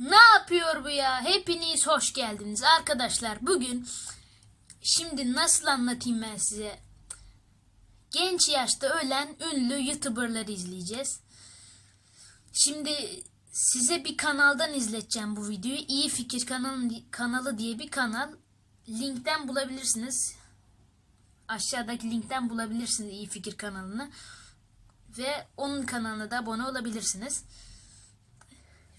Ne yapıyor bu ya? Hepiniz hoş geldiniz arkadaşlar. Bugün şimdi nasıl anlatayım ben size? Genç yaşta ölen ünlü YouTuber'ları izleyeceğiz. Şimdi size bir kanaldan izleteceğim bu videoyu. İyi Fikir kanalı, kanalı diye bir kanal. Linkten bulabilirsiniz. Aşağıdaki linkten bulabilirsiniz İyi Fikir kanalını. Ve onun kanalına da abone olabilirsiniz.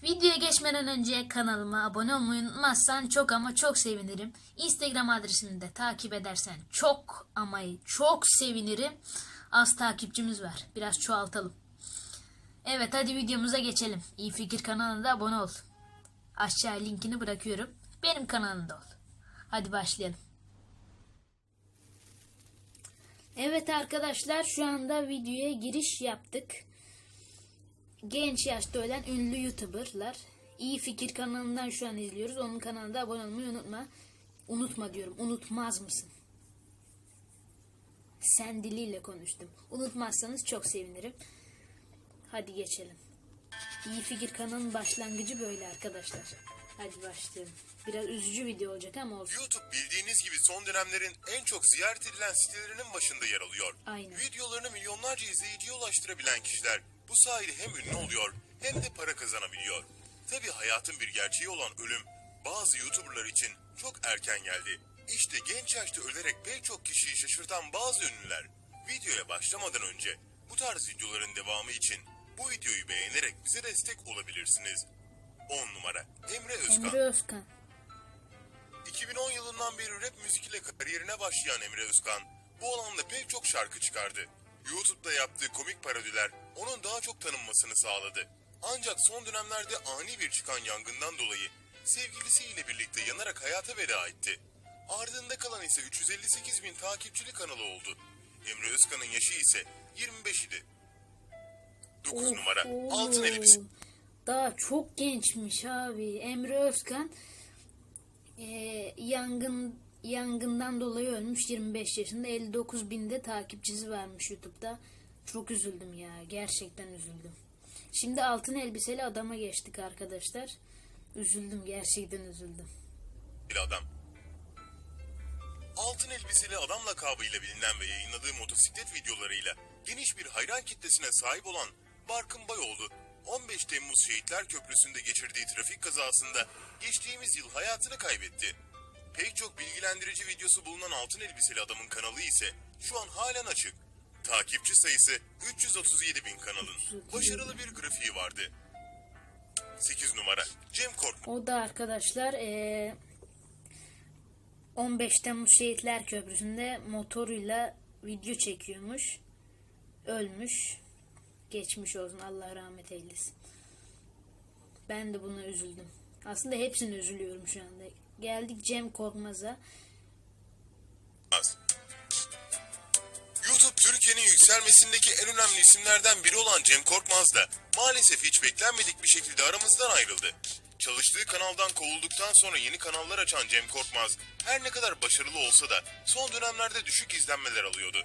Videoya geçmeden önce kanalıma abone olmayı unutmazsan çok ama çok sevinirim. Instagram adresimi de takip edersen çok ama çok sevinirim. Az takipçimiz var. Biraz çoğaltalım. Evet hadi videomuza geçelim. İyi Fikir kanalına da abone ol. Aşağı linkini bırakıyorum. Benim kanalımda ol. Hadi başlayalım. Evet arkadaşlar şu anda videoya giriş yaptık. Genç yaşta ölen ünlü YouTuber'lar. İyi Fikir kanalından şu an izliyoruz. Onun kanalına da abone olmayı unutma. Unutma diyorum. Unutmaz mısın? Sen diliyle konuştum. Unutmazsanız çok sevinirim. Hadi geçelim. İyi Fikir kanalının başlangıcı böyle arkadaşlar. Hadi başlayalım. Biraz üzücü video olacak ama olsun. YouTube bildiğiniz gibi son dönemlerin en çok ziyaret edilen sitelerinin başında yer alıyor. Aynen. Videolarını milyonlarca izleyiciye ulaştırabilen kişiler bu sayede hem ünlü oluyor hem de para kazanabiliyor. Tabi hayatın bir gerçeği olan ölüm bazı YouTuber'lar için çok erken geldi. İşte genç yaşta ölerek pek çok kişiyi şaşırtan bazı ünlüler. Videoya başlamadan önce bu tarz videoların devamı için bu videoyu beğenerek bize destek olabilirsiniz. 10 numara Emre Özkan. Emre Özkan. 2010 yılından beri rap müzik ile kariyerine başlayan Emre Özkan, bu alanda pek çok şarkı çıkardı. YouTube'da yaptığı komik parodiler onun daha çok tanınmasını sağladı. Ancak son dönemlerde ani bir çıkan yangından dolayı sevgilisiyle birlikte yanarak hayata veda etti. Ardında kalan ise 358 bin takipçili kanalı oldu. Emre Özkan'ın yaşı ise 25 idi. 9 Of, numara oğlum. Altın Elbise. Daha çok gençmiş abi. Emre Özkan eee, yangın yangından dolayı ölmüş 25 yaşında 59 binde takipçisi varmış YouTube'da. Çok üzüldüm ya. Gerçekten üzüldüm. Şimdi altın elbiseli adama geçtik arkadaşlar. Üzüldüm. Gerçekten üzüldüm. bir adam. Altın elbiseli adam lakabıyla bilinen ve yayınladığı motosiklet videolarıyla geniş bir hayran kitlesine sahip olan Barkın Bayoğlu, 15 Temmuz Şehitler Köprüsü'nde geçirdiği trafik kazasında geçtiğimiz yıl hayatını kaybetti. Pek çok bilgilendirici videosu bulunan altın elbiseli adamın kanalı ise şu an halen açık. Takipçi sayısı 337 bin kanalın. Başarılı bir grafiği vardı. 8 numara Cem Korkmaz. O da arkadaşlar eee 15 Temmuz Şehitler Köprüsü'nde motoruyla video çekiyormuş. Ölmüş. Geçmiş olsun Allah rahmet eylesin. Ben de buna üzüldüm. Aslında hepsine üzülüyorum şu anda. Geldik Cem Korkmaz'a. Az. YouTube Türkiye'nin yükselmesindeki en önemli isimlerden biri olan Cem Korkmaz da maalesef hiç beklenmedik bir şekilde aramızdan ayrıldı. Çalıştığı kanaldan kovulduktan sonra yeni kanallar açan Cem Korkmaz her ne kadar başarılı olsa da son dönemlerde düşük izlenmeler alıyordu.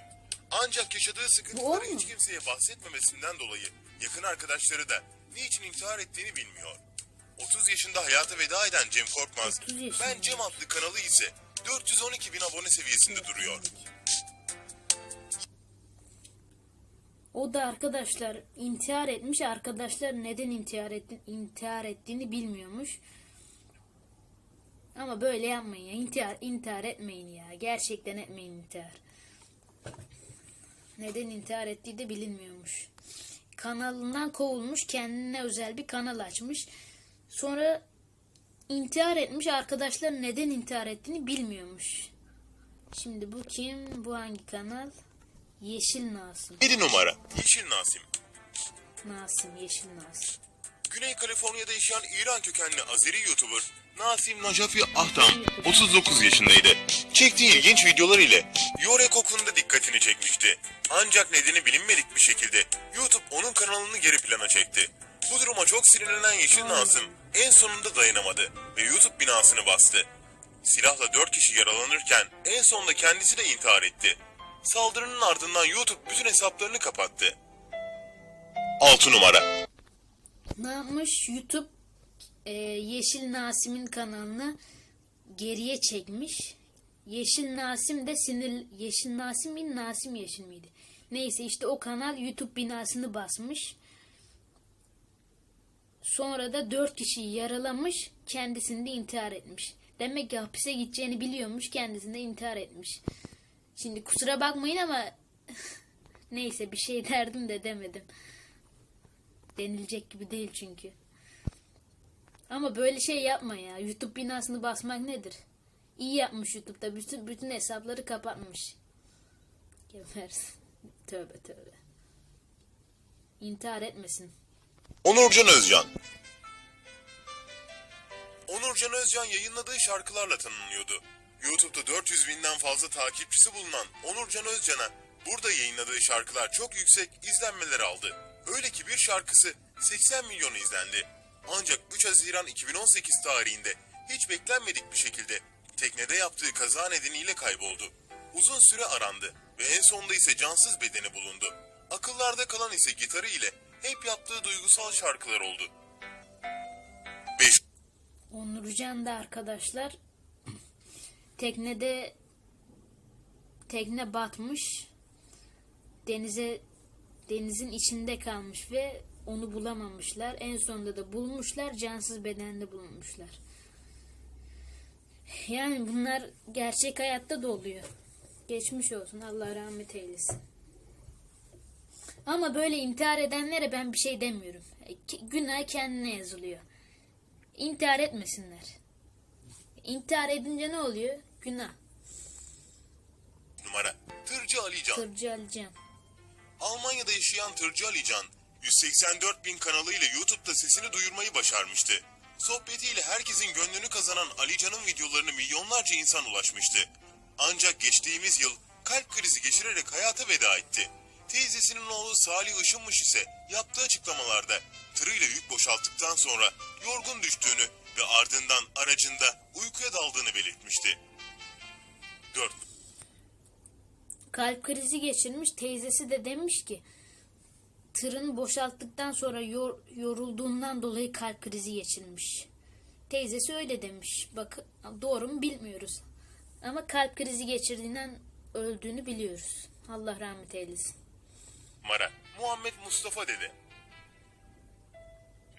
Ancak yaşadığı sıkıntıları hiç kimseye bahsetmemesinden dolayı yakın arkadaşları da niçin intihar ettiğini bilmiyor. 30 yaşında hayata veda eden Cem Korkmaz, 30 yaşında. Ben Cem adlı kanalı ise 412 bin abone seviyesinde duruyor. O da arkadaşlar intihar etmiş. Arkadaşlar neden intihar, etti, intihar ettiğini bilmiyormuş. Ama böyle yapmayın ya. İntihar, intihar etmeyin ya. Gerçekten etmeyin intihar. Neden intihar ettiği de bilinmiyormuş. Kanalından kovulmuş. Kendine özel bir kanal açmış. Sonra intihar etmiş. Arkadaşlar neden intihar ettiğini bilmiyormuş. Şimdi bu kim? Bu hangi kanal? Yeşil Nasım. 7 numara Yeşil Nasim. Nasim, Yeşil Nasim. Güney Kaliforniya'da yaşayan İran kökenli Azeri YouTuber Nasim Najafi Ahtam 39 yaşındaydı. Çektiği ilginç videolar ile Yore Kok'un da dikkatini çekmişti. Ancak nedeni bilinmedik bir şekilde YouTube onun kanalını geri plana çekti. Bu duruma çok sinirlenen Yeşil Nasim en sonunda dayanamadı ve YouTube binasını bastı. Silahla 4 kişi yaralanırken en sonunda kendisi de intihar etti. Saldırının ardından YouTube bütün hesaplarını kapattı. 6 numara Ne yapmış? YouTube e, Yeşil Nasim'in kanalını geriye çekmiş. Yeşil Nasim de sinir Yeşil Nasim mi Nasim Yeşil miydi? Neyse işte o kanal YouTube binasını basmış. Sonra da dört kişiyi yaralamış, kendisini de intihar etmiş. Demek ki hapise gideceğini biliyormuş, kendisini de intihar etmiş. Şimdi kusura bakmayın ama neyse bir şey derdim de demedim. Denilecek gibi değil çünkü. Ama böyle şey yapma ya. YouTube binasını basmak nedir? İyi yapmış YouTube'da. Bütün, bütün hesapları kapatmış. Gebersin. Tövbe tövbe. İntihar etmesin. Onurcan Özcan Onurcan Özcan yayınladığı şarkılarla tanınıyordu. YouTube'da 400 binden fazla takipçisi bulunan Onurcan Özcan'a burada yayınladığı şarkılar çok yüksek izlenmeler aldı. Öyle ki bir şarkısı 80 milyon izlendi. Ancak 3 Haziran 2018 tarihinde hiç beklenmedik bir şekilde teknede yaptığı kaza nedeniyle kayboldu. Uzun süre arandı ve en sonunda ise cansız bedeni bulundu. Akıllarda kalan ise gitarı ile hep yaptığı duygusal şarkılar oldu. 5. Onurcan da arkadaşlar teknede tekne batmış denize denizin içinde kalmış ve onu bulamamışlar. En sonunda da bulmuşlar. Cansız bedende bulunmuşlar. Yani bunlar gerçek hayatta da oluyor. Geçmiş olsun. Allah rahmet eylesin. Ama böyle intihar edenlere ben bir şey demiyorum. Ki- Günah kendine yazılıyor. İntihar etmesinler. İntihar edince ne oluyor? Günah. numara Tırcı Alican. Tırcı Alican. Almanya'da yaşayan Tırcı Alican, 184 bin kanalıyla YouTube'da sesini duyurmayı başarmıştı. Sohbetiyle herkesin gönlünü kazanan Alican'ın videolarını milyonlarca insan ulaşmıştı. Ancak geçtiğimiz yıl kalp krizi geçirerek hayata veda etti. Teyzesinin oğlu Salih Işınmış ise yaptığı açıklamalarda tırıyla yük boşalttıktan sonra yorgun düştüğünü ve ardından aracında uykuya daldığını belirtmişti. 4. Kalp krizi geçirmiş. Teyzesi de demiş ki tırın boşalttıktan sonra yor- yorulduğundan dolayı kalp krizi geçirmiş. Teyzesi öyle demiş. Bak doğru mu bilmiyoruz. Ama kalp krizi geçirdiğinden öldüğünü biliyoruz. Allah rahmet eylesin. Mara, Muhammed Mustafa Dede.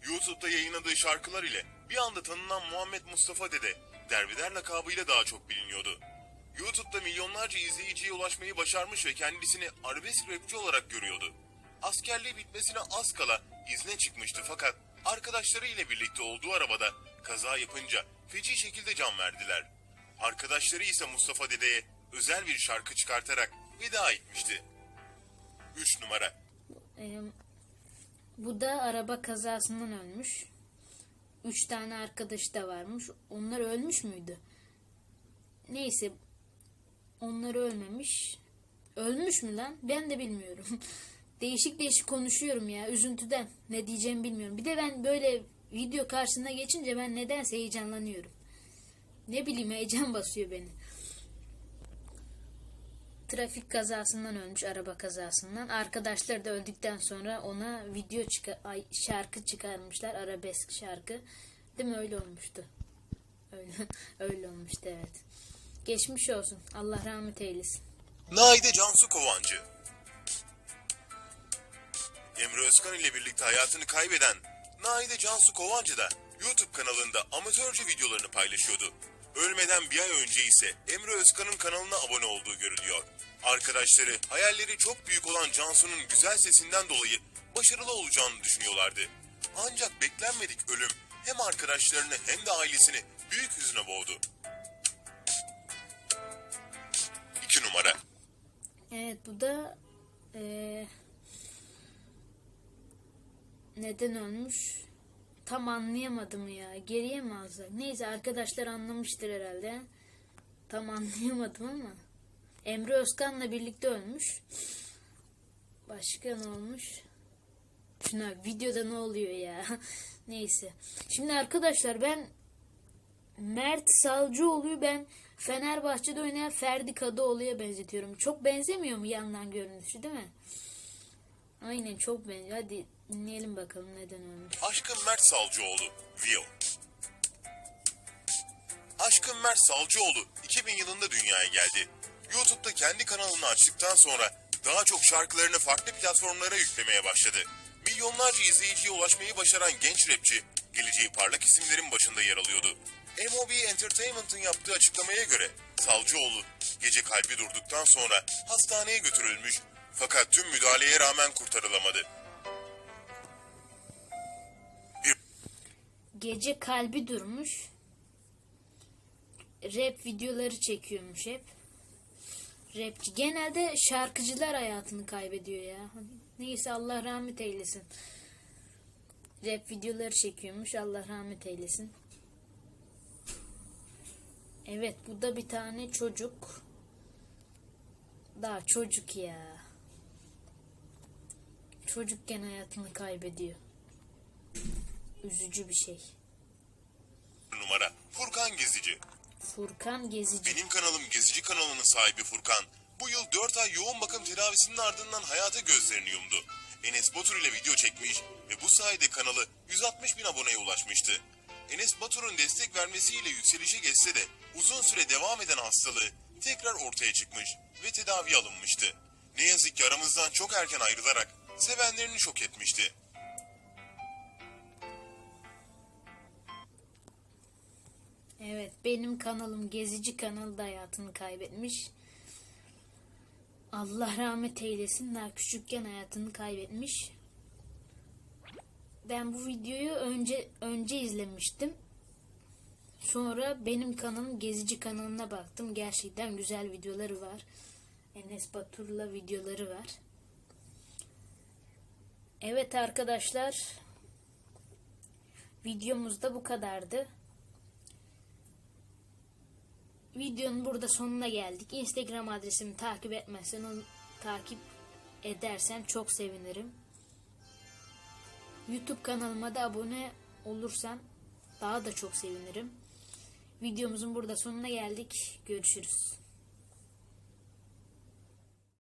YouTube'da yayınladığı şarkılar ile bir anda tanınan Muhammed Mustafa Dede, Dervider lakabıyla daha çok biliniyordu. YouTube'da milyonlarca izleyiciye ulaşmayı başarmış ve kendisini arabesk rapçi olarak görüyordu. Askerliği bitmesine az kala izne çıkmıştı fakat arkadaşları ile birlikte olduğu arabada kaza yapınca feci şekilde can verdiler. Arkadaşları ise Mustafa Dede'ye özel bir şarkı çıkartarak veda etmişti. 3 numara bu da araba kazasından ölmüş. Üç tane arkadaş da varmış. Onlar ölmüş müydü? Neyse. Onlar ölmemiş. Ölmüş mü lan? Ben de bilmiyorum. değişik değişik konuşuyorum ya. Üzüntüden. Ne diyeceğimi bilmiyorum. Bir de ben böyle video karşısına geçince ben nedense heyecanlanıyorum. Ne bileyim heyecan basıyor beni trafik kazasından ölmüş araba kazasından. Arkadaşlar da öldükten sonra ona video çıka ay, şarkı çıkarmışlar. Arabesk şarkı. Değil mi öyle olmuştu? Öyle, öyle olmuştu evet. Geçmiş olsun. Allah rahmet eylesin. Naide Cansu Kovancı Emre Özkan ile birlikte hayatını kaybeden Naide Cansu Kovancı da YouTube kanalında amatörce videolarını paylaşıyordu. Ölmeden bir ay önce ise Emre Özkan'ın kanalına abone olduğu görülüyor. Arkadaşları hayalleri çok büyük olan Cansu'nun güzel sesinden dolayı başarılı olacağını düşünüyorlardı. Ancak beklenmedik ölüm hem arkadaşlarını hem de ailesini büyük hüzüne boğdu. 2 numara Evet bu da eee, neden ölmüş? Tam anlayamadım ya. Geriye mi alsak? Neyse arkadaşlar anlamıştır herhalde. Tam anlayamadım ama. Emre Özkan'la birlikte ölmüş. Başka ne olmuş? Şuna videoda ne oluyor ya? Neyse. Şimdi arkadaşlar ben Mert Salcıoğlu'yu ben Fenerbahçe'de oynayan Ferdi Kadıoğlu'ya benzetiyorum. Çok benzemiyor mu yandan görünüşü değil mi? Aynen çok benziyor. Hadi dinleyelim bakalım neden ölmüş. Aşkın Mert Salcıoğlu, Vio. Aşkın Mert Savcıoğlu 2000 yılında dünyaya geldi. YouTube'da kendi kanalını açtıktan sonra daha çok şarkılarını farklı platformlara yüklemeye başladı. Milyonlarca izleyiciye ulaşmayı başaran genç rapçi, geleceği parlak isimlerin başında yer alıyordu. MOB Entertainment'ın yaptığı açıklamaya göre Savcıoğlu gece kalbi durduktan sonra hastaneye götürülmüş fakat tüm müdahaleye rağmen kurtarılamadı. Gece kalbi durmuş. Rap videoları çekiyormuş hep. Rapçi. Genelde şarkıcılar hayatını kaybediyor ya. Neyse Allah rahmet eylesin. Rap videoları çekiyormuş. Allah rahmet eylesin. Evet bu da bir tane çocuk. Daha çocuk ya. Çocukken hayatını kaybediyor. Üzücü bir şey. numara Furkan Gezici. Furkan Gezici. Benim kanalım Gezici kanalının sahibi Furkan. Bu yıl 4 ay yoğun bakım tedavisinin ardından hayata gözlerini yumdu. Enes Batur ile video çekmiş ve bu sayede kanalı 160 bin aboneye ulaşmıştı. Enes Batur'un destek vermesiyle yükselişe geçse de uzun süre devam eden hastalığı tekrar ortaya çıkmış ve tedavi alınmıştı. Ne yazık ki aramızdan çok erken ayrılarak sevenlerini şok etmişti. Evet benim kanalım Gezici kanalı da hayatını kaybetmiş. Allah rahmet eylesin daha küçükken hayatını kaybetmiş. Ben bu videoyu önce önce izlemiştim. Sonra benim kanalım Gezici kanalına baktım. Gerçekten güzel videoları var. Enes Batur'la videoları var. Evet arkadaşlar. Videomuz da bu kadardı. Videonun burada sonuna geldik. Instagram adresimi takip etmezsen onu takip edersen çok sevinirim. YouTube kanalıma da abone olursan daha da çok sevinirim. Videomuzun burada sonuna geldik. Görüşürüz.